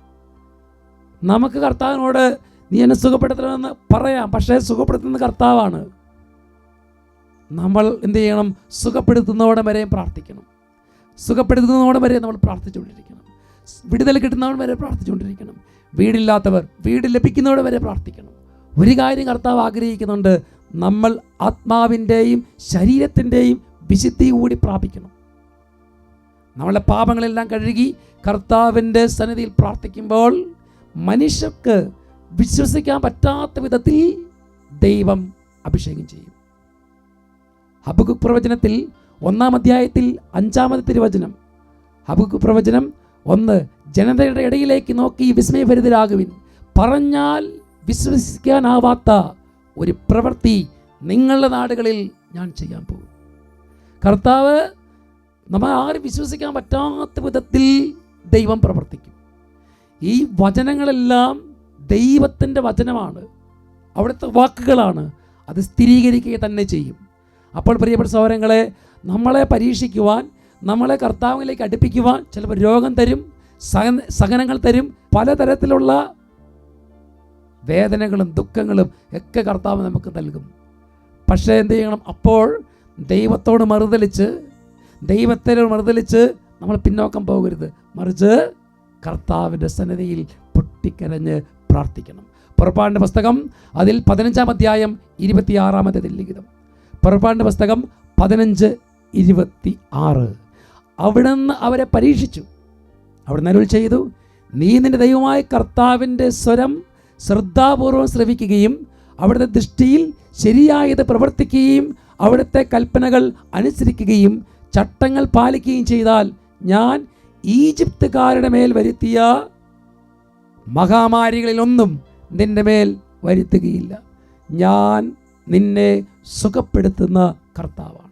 നമുക്ക് കർത്താവിനോട് നീ എന്നെ സുഖപ്പെടുത്തണമെന്ന് പറയാം. പക്ഷേ സുഖപ്പെടുത്തുന്ന കർത്താവാണ്. നമ്മൾ എന്ത് ചെയ്യണം? സുഖപ്പെടുത്തുന്നതോടെ വരെ പ്രാർത്ഥിക്കണം. സുഖപ്പെടുത്തുന്നതോടെ വരെ നമ്മൾ പ്രാർത്ഥിച്ചുകൊണ്ടിരിക്കണം. വിടുതൽ കിട്ടുന്നവൻ വരെ പ്രാർത്ഥിച്ചുകൊണ്ടിരിക്കണം. വീടില്ലാത്തവർ വീട് ലഭിക്കുന്നതോടെ വരെ പ്രാർത്ഥിക്കണം. ഒരു കാര്യം കർത്താവ് ആഗ്രഹിക്കുന്നുണ്ട്. നമ്മൾ ആത്മാവിന്റെയും ശരീരത്തിന്റെയും വിശുദ്ധി കൂടി പ്രാപിക്കണം. നമ്മളെ പാപങ്ങളെല്ലാം കഴുകി കർത്താവിന്റെ സന്നിധിയിൽ പ്രാർത്ഥിക്കുമ്പോൾ മനുഷ്യർക്ക് വിശ്വസിക്കാൻ പറ്റാത്ത വിധത്തിൽ ദൈവം അഭിഷേകം ചെയ്യും. ഹബുക്ക് പ്രവചനത്തിൽ ഒന്നാം അധ്യായത്തിൽ അഞ്ചാമത്തെ തിരുവചനം. ഹബുക്ക് പ്രവചനം ഒന്ന് ജനതയുടെ ഇടയിലേക്ക് നോക്കി വിസ്മയഭരിതരാകുവിൻ. പറഞ്ഞാൽ വിശ്വസിക്കാനാവാത്ത ഒരു പ്രവൃത്തി നിങ്ങളുടെ നാടുകളിൽ ഞാൻ ചെയ്യാൻ പോകും. കർത്താവ് നമ്മൾ ആരും വിശ്വസിക്കാൻ പറ്റാത്ത വിധത്തിൽ ദൈവം പ്രവർത്തിക്കും. ഈ വചനങ്ങളെല്ലാം ദൈവത്തിന്റെ വചനമാണ്. അവിടുത്തെ വാക്കുകളാണ്. അത് സ്ഥിരീകരിക്കുക തന്നെ ചെയ്യും. അപ്പോൾ പ്രിയപ്പെട്ട സഹോദരങ്ങളെ നമ്മളെ പരീക്ഷിക്കുവാൻ നമ്മളെ കർത്താവിലേക്ക് അടുപ്പിക്കുവാൻ ചിലപ്പോൾ രോഗം തരും സഹന സഹനങ്ങൾ തരും പലതരത്തിലുള്ള വേദനകളും ദുഃഖങ്ങളും ഒക്കെ കർത്താവ് നമുക്ക് നൽകും. പക്ഷേ എന്ത് ചെയ്യണം? അപ്പോൾ ദൈവത്തോട് മറുതലിച്ച് ദൈവത്തിനോട് മറുതലിച്ച് നമ്മൾ പിന്നോക്കം പോകരുത്. മറിച്ച് കർത്താവിന്റെ സന്നിധിയിൽ പൊട്ടിക്കരഞ്ഞ് പ്രാർത്ഥിക്കണം. പുറപ്പാടിന്റെ പുസ്തകം അതിൽ പതിനഞ്ചാം അധ്യായം ഇരുപത്തിയാറാമത്തെ ലിഖിതം. പുറപ്പാടിന്റെ പുസ്തകം പതിനഞ്ച് ഇരുപത്തി ആറ്. അവിടെ നിന്ന് അവരെ പരീക്ഷിച്ചു. അവിടെ അരുൾ ചെയ്തു നീ നിന്റെ ദൈവമായ കർത്താവിന്റെ സ്വരം ശ്രദ്ധാപൂർവം ശ്രവിക്കുകയും അവിടുത്തെ ദൃഷ്ടിയിൽ ശരിയായത് പ്രവർത്തിക്കുകയും അവിടുത്തെ കൽപ്പനകൾ അനുസരിക്കുകയും ചട്ടങ്ങൾ പാലിക്കുകയും ചെയ്താൽ ഞാൻ ഈജിപ്തുകാരുടെ മേൽ വരുത്തിയ മഹാമാരികളിലൊന്നും നിന്റെ മേൽ വരുത്തുകയില്ല. ഞാൻ നിന്നെ സുഖപ്പെടുത്തുന്ന കർത്താവാണ്.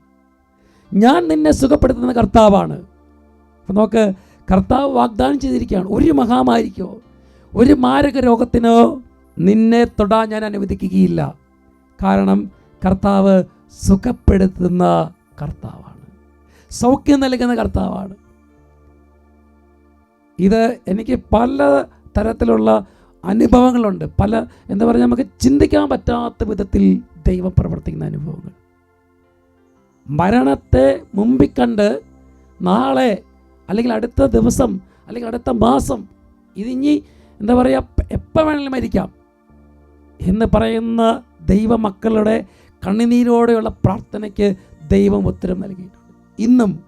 ഞാൻ നിന്നെ സുഖപ്പെടുത്തുന്ന കർത്താവാണ്. അപ്പം നോക്ക് കർത്താവ് വാഗ്ദാനം ചെയ്തിരിക്കുകയാണ്. ഒരു മഹാമാരിക്കോ ഒരു മാരക രോഗത്തിനോ നിന്നെ തൊടാൻ ഞാൻ അനുവദിക്കുകയില്ല. കാരണം കർത്താവ് സുഖപ്പെടുത്തുന്ന കർത്താവാണ്. സൗഖ്യം നൽകുന്ന കർത്താവാണ്. ഇത് എനിക്ക് പല തരത്തിലുള്ള അനുഭവങ്ങളുണ്ട്. പല എന്താ പറയുക നമുക്ക് ചിന്തിക്കാൻ പറ്റാത്ത വിധത്തിൽ ദൈവം പ്രവർത്തിക്കുന്ന അനുഭവങ്ങൾ. മരണത്തെ മുമ്പിൽ കണ്ട് നാളെ അല്ലെങ്കിൽ അടുത്ത ദിവസം അല്ലെങ്കിൽ അടുത്ത മാസം ഇതിഞ്ഞി എന്താ പറയുക എപ്പോൾ വേണമെങ്കിലും മരിക്കാം എന്ന് പറയുന്ന ദൈവമക്കളുടെ കണ്ണുനീരോടെയുള്ള പ്രാർത്ഥനയ്ക്ക് ദൈവം ഉത്തരം നൽകിയിട്ടുണ്ട്. ഇന്നും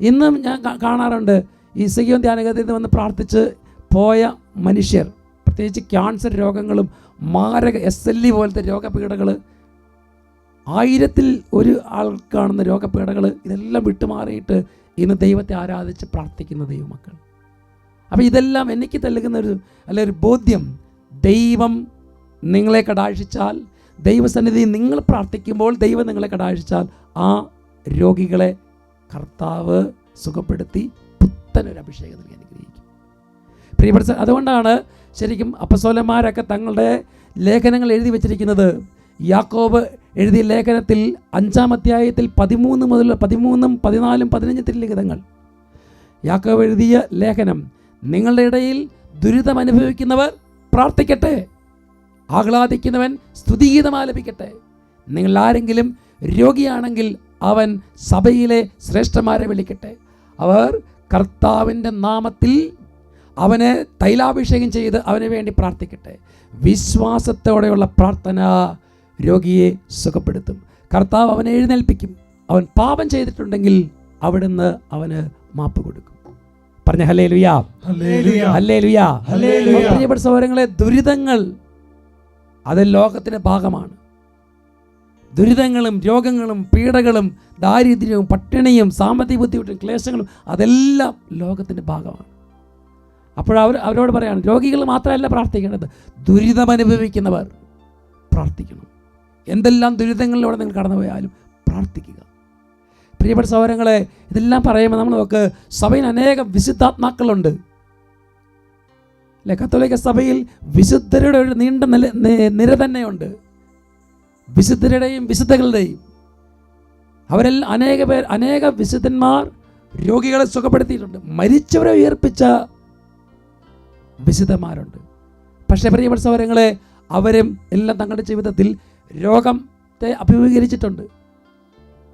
ഇന്നും ഞാൻ കാണാറുണ്ട്. ഈ സഖ്യം ധ്യാനഗതിയിൽ നിന്ന് വന്ന് പ്രാർത്ഥിച്ച് പോയ മനുഷ്യർ പ്രത്യേകിച്ച് ക്യാൻസർ രോഗങ്ങളും മാരക എസ് എൽ ഇ പോലത്തെ രോഗപീഠകൾ ആയിരത്തിൽ ഒരു ആൾ കാണുന്ന രോഗപീഠകൾ ഇതെല്ലാം വിട്ടുമാറിയിട്ട് ഇന്ന് ദൈവത്തെ ആരാധിച്ച് പ്രാർത്ഥിക്കുന്ന ദൈവമക്കൾ. അപ്പോൾ ഇതെല്ലാം എനിക്ക് നൽകുന്ന ഒരു അല്ല ഒരു ബോധ്യം ദൈവം നിങ്ങളെ കടാഴ്ചിച്ചാൽ ദൈവസന്നിധി നിങ്ങൾ പ്രാർത്ഥിക്കുമ്പോൾ ദൈവം നിങ്ങളെ കടാഴ്ചിച്ചാൽ ആ രോഗികളെ കർത്താവ് സുഖപ്പെടുത്തി പുത്തനൊരു അഭിഷേകം നൽകി അനുഗ്രഹിക്കും. പ്രിയപ്പെട്ട അതുകൊണ്ടാണ് ശരിക്കും അപ്പസോലന്മാരൊക്കെ തങ്ങളുടെ ലേഖനങ്ങൾ എഴുതി വച്ചിരിക്കുന്നത്. യാക്കോബ് എഴുതിയ ലേഖനത്തിൽ അഞ്ചാം അധ്യായത്തിൽ പതിമൂന്ന് മുതൽ പതിമൂന്നും പതിനാലും പതിനഞ്ചും ലിഖിതങ്ങൾ യാക്കോബ് എഴുതിയ ലേഖനം നിങ്ങളുടെ ഇടയിൽ ദുരിതം അനുഭവിക്കുന്നവർ പ്രാർത്ഥിക്കട്ടെ. ആഹ്ലാദിക്കുന്നവൻ സ്തുതിഗീതം ആലപിക്കട്ടെ. നിങ്ങൾ ആരെങ്കിലും രോഗിയാണെങ്കിൽ അവൻ സഭയിലെ ശ്രേഷ്ഠന്മാരെ വിളിക്കട്ടെ. അവർ കർത്താവിന്റെ നാമത്തിൽ അവനെ തൈലാഭിഷേകം ചെയ്ത് അവന് വേണ്ടി പ്രാർത്ഥിക്കട്ടെ. വിശ്വാസത്തോടെയുള്ള പ്രാർത്ഥന രോഗിയെ സുഖപ്പെടുത്തും. കർത്താവ് അവനെ എഴുന്നേൽപ്പിക്കും. അവൻ പാപം ചെയ്തിട്ടുണ്ടെങ്കിൽ അവിടുന്ന് അവന് മാപ്പ് കൊടുക്കും. പറഞ്ഞ ഹലേ ലുയാ ഹലേ ലുയാ. പ്രിയപ്പെട്ട സൗകര്യങ്ങളെ ദുരിതങ്ങൾ അത് ലോകത്തിന്റെ ഭാഗമാണ്. ദുരിതങ്ങളും രോഗങ്ങളും പീഡകളും ദാരിദ്ര്യവും പട്ടിണിയും സാമ്പത്തിക ബുദ്ധിമുട്ടും ക്ലേശങ്ങളും അതെല്ലാം ലോകത്തിന്റെ ഭാഗമാണ്. അപ്പോൾ അവർ അവരോട് പറയാണ് രോഗികൾ മാത്രമല്ല പ്രാർത്ഥിക്കേണ്ടത്. ദുരിതമനുഭവിക്കുന്നവർ പ്രാർത്ഥിക്കണം. എന്തെല്ലാം ദുരിതങ്ങളിലൂടെ നിങ്ങൾ കടന്നു പോയാലും പ്രാർത്ഥിക്കുക. പ്രിയപ്പെട്ട സഹോദരങ്ങളെ ഇതെല്ലാം പറയുമ്പോൾ നമ്മൾ നോക്ക് സഭയിൽ അനേകം വിശുദ്ധാത്മാക്കളുണ്ട്. അല്ലെ? കത്തോലിക്ക സഭയിൽ വിശുദ്ധരുടെ ഒരു നീണ്ട നില നിര തന്നെയുണ്ട്. വിശുദ്ധരുടെയും വിശുദ്ധകളുടെയും. അവരെല്ലാം അനേക പേർ അനേക വിശുദ്ധന്മാർ രോഗികളെ സുഖപ്പെടുത്തിയിട്ടുണ്ട്. മരിച്ചവരെ ഉയർപ്പിച്ച വിശുദ്ധന്മാരുണ്ട്. പക്ഷേ പ്രിയപ്പെട്ട സൗരങ്ങളെ അവരും എല്ലാം തങ്ങളുടെ ജീവിതത്തിൽ രോഗത്തെ അഭിമുഖീകരിച്ചിട്ടുണ്ട്.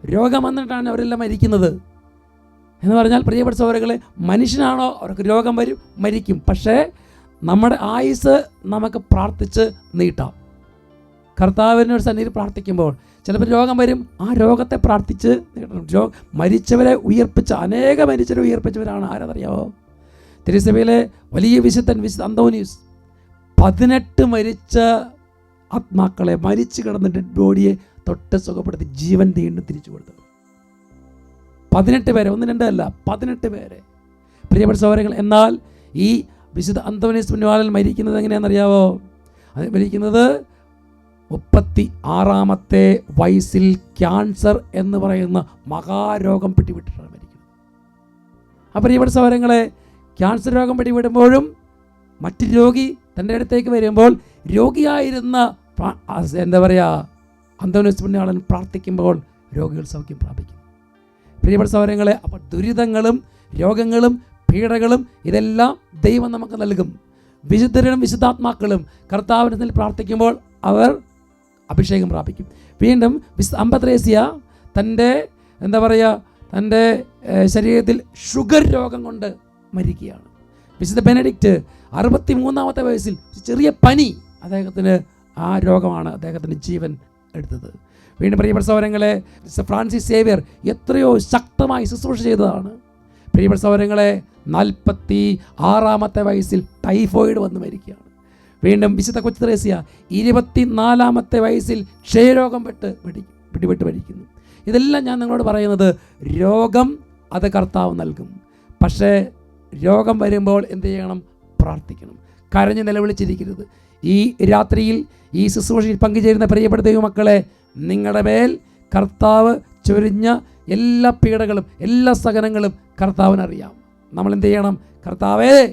രോഗം വന്നിട്ടാണ് അവരെല്ലാം മരിക്കുന്നത്. എന്ന് പറഞ്ഞാൽ പ്രിയപ്പെട്ട സൗരങ്ങളെ മനുഷ്യനാണോ അവർക്ക് രോഗം വരും മരിക്കും. പക്ഷേ നമ്മുടെ ആയുസ് നമുക്ക് പ്രാർത്ഥിച്ച് നീട്ടാം. കർത്താവിനൊരു സന്നിധി പ്രാർത്ഥിക്കുമ്പോൾ ചിലപ്പോൾ രോഗം വരും. ആ രോഗത്തെ പ്രാർത്ഥിച്ച് മരിച്ചവരെ ഉയർപ്പിച്ച അനേക മരിച്ചവരെ ഉയർപ്പിച്ചവരാണ് ആരെന്നറിയാവോ തിരുസഭയിലെ വലിയ വിശുദ്ധൻ വിശുദ്ധ അന്തോനിയൂസ് പതിനെട്ട് മരിച്ച ആത്മാക്കളെ മരിച്ചു കിടന്ന ഡെഡ് ബോഡിയെ തൊട്ട് സുഖപ്പെടുത്തി ജീവൻ വീണ്ടും തിരിച്ചു കൊടുത്തു. പതിനെട്ട് പേരെ ഒന്ന് രണ്ടല്ല പതിനെട്ട് പേരെ. പ്രിയപ്പെട്ട സൗകര്യങ്ങൾ എന്നാൽ ഈ വിശുദ്ധ അന്തോനീസ് പുണ്യവാളൻ മരിക്കുന്നത് എങ്ങനെയാണെന്നറിയാവോ? അത് മരിക്കുന്നത് മുപ്പത്തി ആറാമത്തെ വയസ്സിൽ ക്യാൻസർ എന്ന് പറയുന്ന മഹാരോഗം പിടിവിട്ടിട്ടാണ് മരിക്കുന്നത്. അപ്പോൾ ഇവിടെ സഹോദരങ്ങളെ ക്യാൻസർ രോഗം പിടിപെടുമ്പോഴും മറ്റ് രോഗി തന്റെ അടുത്തേക്ക് വരുമ്പോൾ രോഗിയായിരുന്ന എന്താ പറയുക അന്തോണിസ് പുണ്യാളൻ പ്രാർത്ഥിക്കുമ്പോൾ രോഗികൾ സൗഖ്യം പ്രാപിക്കും പ്രിയപ്പെട്ട സഹോദരങ്ങളെ അപ്പോൾ ദുരിതങ്ങളും രോഗങ്ങളും പീഡകളും ഇതെല്ലാം ദൈവം നമുക്ക് നൽകും. വിശുദ്ധരും വിശുദ്ധാത്മാക്കളും കർത്താവിനെ പ്രാർത്ഥിക്കുമ്പോൾ അവർ അഭിഷേകം പ്രാപിക്കും. വീണ്ടും വിശുദ്ധ അമ്പത്രേസ്യ തന്റെ എന്താ പറയുക തന്റെ ശരീരത്തിൽ ഷുഗർ രോഗം കൊണ്ട് മരിക്കുകയാണ്. വിശുദ്ധ ബെനഡിക്റ്റ് അറുപത്തി മൂന്നാമത്തെ വയസ്സിൽ ചെറിയ പനി അദ്ദേഹത്തിന് ആ രോഗമാണ് അദ്ദേഹത്തിന്റെ ജീവൻ എടുത്തത്. വീണ്ടും പ്രിയപ്പെട്ട സൗരങ്ങളെ ഫ്രാൻസിസ് സേവിയർ എത്രയോ ശക്തമായി ശുശ്രൂഷ ചെയ്തതാണ്. പ്രിയപ്പെട്ട സൗരങ്ങളെ നാൽപ്പത്തി ആറാമത്തെ വയസ്സിൽ ടൈഫോയിഡ് വന്ന് മരിക്കുകയാണ്. വീണ്ടും വിശുദ്ധ കൊച്ചു ത്രേസ്യ ഇരുപത്തിനാലാമത്തെ വയസ്സിൽ ക്ഷയരോഗം പെട്ട് പിടി പിടിപെട്ട് മരിക്കുന്നു. ഇതെല്ലാം ഞാൻ നിങ്ങളോട് പറയുന്നത് രോഗം അത് കർത്താവ് നൽകും. പക്ഷേ രോഗം വരുമ്പോൾ എന്ത് ചെയ്യണം? പ്രാർത്ഥിക്കണം. കരഞ്ഞ് നിലവിളിച്ചിരിക്കരുത്. ഈ രാത്രിയിൽ ഈ ശുശ്രൂഷയിൽ പങ്കുചേരുന്ന പ്രിയപ്പെട്ട ദൈവമക്കളെ നിങ്ങളുടെ മേൽ കർത്താവ് ചൊരിഞ്ഞ എല്ലാ പീഡകളും എല്ലാ സഹനങ്ങളും കർത്താവിനറിയാം. നമ്മൾ എന്ത് ചെയ്യണം? കർത്താവേ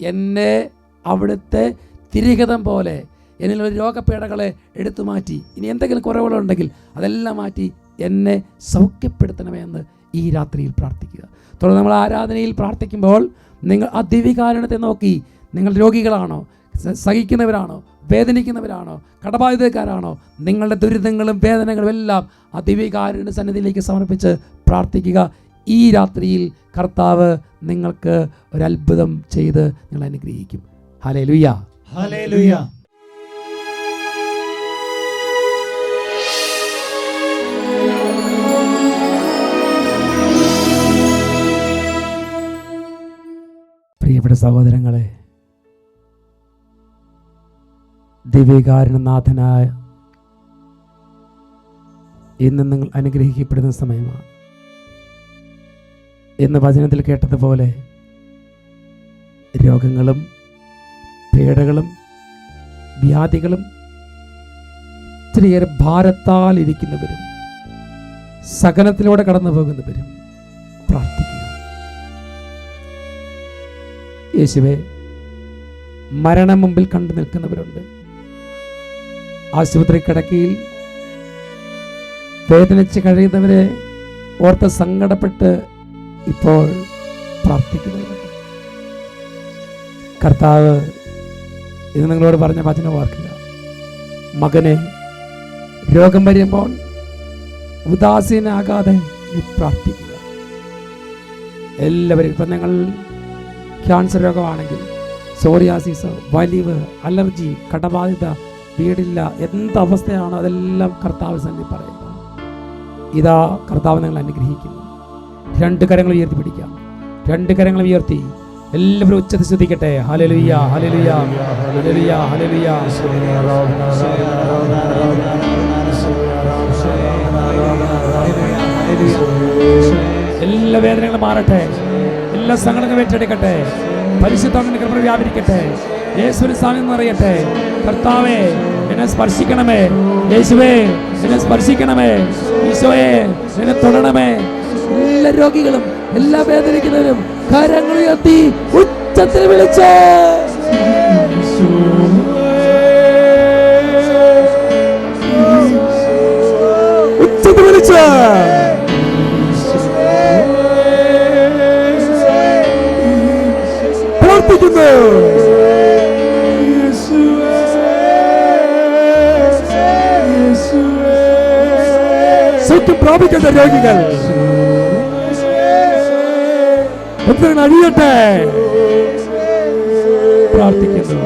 എന്നെ അവിടുത്തെ തിരികതം പോലെ എന്നിലുള്ള രോഗപീഠകളെ എടുത്തു മാറ്റി. ഇനി എന്തെങ്കിലും കുറവുകളുണ്ടെങ്കിൽ അതെല്ലാം മാറ്റി എന്നെ സൗഖ്യപ്പെടുത്തണമേ എന്ന് ഈ രാത്രിയിൽ പ്രാർത്ഥിക്കുക. തുടർന്ന് നമ്മൾ ആരാധനയിൽ പ്രാർത്ഥിക്കുമ്പോൾ നിങ്ങൾ ആ ദിവ്യകാരണത്തെ നോക്കി. നിങ്ങൾ രോഗികളാണോ? സഹിക്കുന്നവരാണോ? വേദനിക്കുന്നവരാണോ? കടബാധിതക്കാരാണോ നിങ്ങളുടെ ദുരിതങ്ങളും വേദനകളും എല്ലാം ആ ദിവ്യകാരുണ്യ സന്നിധിയിലേക്ക് സമർപ്പിച്ച് പ്രാർത്ഥിക്കുക. ഈ രാത്രിയിൽ കർത്താവ് നിങ്ങൾക്ക് ഒരു ചെയ്ത് നിങ്ങൾ അനുഗ്രഹിക്കും. ഹലേ ലുയ്യ ഹല്ലേലൂയ. പ്രിയപ്പെട്ട സഹോദരങ്ങളെ ദിവ്യകാരണനാഥനായ ഇന്ന് നിങ്ങൾ അനുഗ്രഹിക്കപ്പെടുന്ന സമയമാണ്. ഇന്ന് വചനത്തിൽ കേട്ടതുപോലെ രോഗങ്ങളും പേടകളും വ്യാധികളും ഒത്തിരിയേറെ ഭാരത്താൽ ഇരിക്കുന്നവരും സകലത്തിലൂടെ കടന്നു പോകുന്നവരും യേശുവെ മരണം മുമ്പിൽ കണ്ടു നിൽക്കുന്നവരുണ്ട്. ആശുപത്രി കിടക്കയിൽ വേദനിച്ച് കഴിയുന്നവരെ ഓർത്ത് സങ്കടപ്പെട്ട് ഇപ്പോൾ പ്രാർത്ഥിക്കുന്നവരുണ്ട്. കർത്താവ് ഇത് നിങ്ങളോട് പറഞ്ഞ വചനം ഓർക്കുക. മകനെ രോഗം വരുമ്പോൾ ഉദാസീനാകാതെ നീ പ്രാർത്ഥിക്കുക. എല്ലാവരും ഇപ്പം നിങ്ങൾ ക്യാൻസർ രോഗമാണെങ്കിൽ സോറിയാസിസ് വലിവ് അലർജി കടബാധിത വീടില്ല എന്ത് അവസ്ഥയാണോ അതെല്ലാം കർത്താവ് സന്നി പറയുക ഇതാ കർത്താവ് നിങ്ങൾ അനുഗ്രഹിക്കുന്നു. രണ്ട് കരങ്ങൾ ഉയർത്തി പിടിക്കാം. രണ്ട് കരങ്ങൾ ഉയർത്തി എല്ലാവരും ഉച്ചത്തിൽ ശ്രദ്ധിക്കട്ടെ. ഹലലുയ്യ ഹലലുയ്യ ഹലലുയ്യ ഹലലുയ്യ എല്ലാ വേദനകളും മാറട്ടെ. എല്ലാ സങ്കടങ്ങളും ഏറ്റെടുക്കട്ടെ. പരിശുദ്ധ കൃപ വ്യാപരിക്കട്ടെ. യേശുവിന് സാമീപ്യം അറിയട്ടെ കർത്താവേ എന്നെ സ്പർശിക്കണമേ. യേശുവേ എന്നെ സ്പർശിക്കണമേ. ഈശോയെ എന്നെ തൊടണമേ. എല്ലാ രോഗികളും എല്ലാ വേദനിക്കുന്നവരും കരങ്ങൾ ഉയർത്തി ഉച്ചത്തിൽ വിളിച്ച്. ഉച്ചത്തിൽ വിളിച്ച്. പ്രാർത്ഥിക്കുന്നു സത്യം പ്രാപിക്കേണ്ട രോഗികൾ ഉത്തരങ്ങൾ അഴിയട്ടെ പ്രാർത്ഥിക്കുന്നു